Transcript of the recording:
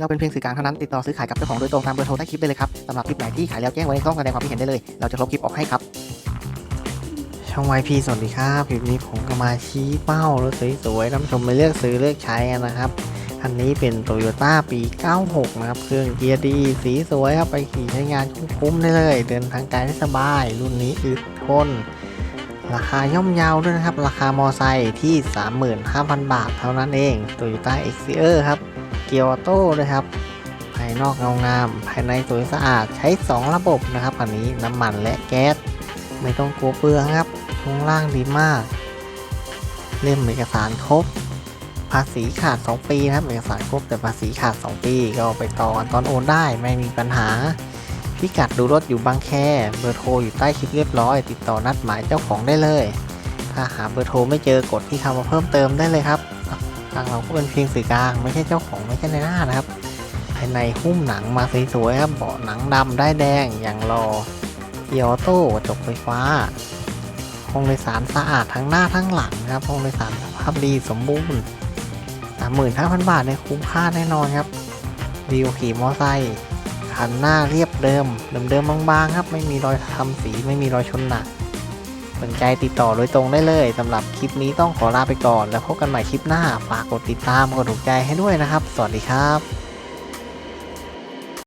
เราเป็นเพียงสื่อกลางเท่านั้นติดต่อซื้อขายกับเจ้าของโดยตรงตามเบอร์โทรใต้คลิปได้เลยครับสำหรับคลิปไหนที่ขายแล้วแจ้งไว้ในช่องแสดงความคิดเห็นได้เลย เราจะลบคลิปออกให้ครับ ช่อง YP สวัสดีครับคลิปนี้ผมก็มาชี้เป้ารถสวยๆท่านผู้ชมไปเลือกซื้อเลือกใช้กันนะครับคันนี้เป็น Toyota ปี 96 นะครับ เครื่องเกียร์ดีสีสวยครับ ไปขี่ใช้งานคุ้มๆได้เลย เดินทางไกลได้สบาย รุ่นนี้อึดทน ราคาย่อมเยาวด้วยนะครับ ราคา มอไซค์ที่ 35,000 บาทเท่านั้นเอง Toyota x c e r ครับ เกียร์ออโต้ด้วยครับ ภายนอกเงางามภายในสวยสะอาดใช้ 2 ระบบนะครับคันนี้น้ำมันและแก๊สไม่ต้องกลัวเปลืองครับช่วงล่างดีมาก เล่มเอกสารครบ ภาษีขาด 2 ปีนะครับเอกสารครบแต่ภาษีขาด 2 ปีก็ไปต่อกันตอนโอนได้ไม่มีปัญหาพิกัดดูรถอยู่บางแค เบอร์โทรอยู่ใต้คลิปเรียบร้อย ติดต่อนัดหมายเจ้าของได้เลย ถ้าหาเบอร์โทรไม่เจอกดที่คำว่าเพิ่มเติมได้เลยครับ ทางเราก็เป็นเพียงสื่อกลาง ไม่ใช่เจ้าของไม่ใช่ในหน้านะครับ ภายในหุ้มหนังมาสวยๆครับเบาะหนังดำได้แดงอย่างรอเกียร์ออโต้กระจกไฟฟ้าห้องโดยสารสะอาดทั้งหน้าทั้งหลังนะครับห้องโดยสารสภาพดีสมบูรณ์สามหมื่นห้าพันบาทในคุ้มค่าแน่นอนครับวิวขี่มอไซค์คันหน้าเรียบเดิม เดิมๆบางๆครับ ไม่มีรอยทำสีไม่มีรอยชนหนัก สนใจติดต่อโดยตรงได้เลยสำหรับคลิปนี้ต้องขอลาไปก่อน แล้วพบกันใหม่คลิปหน้า ฝากกดติดตามกดถูกใจให้ด้วยนะครับ สวัสดีครับ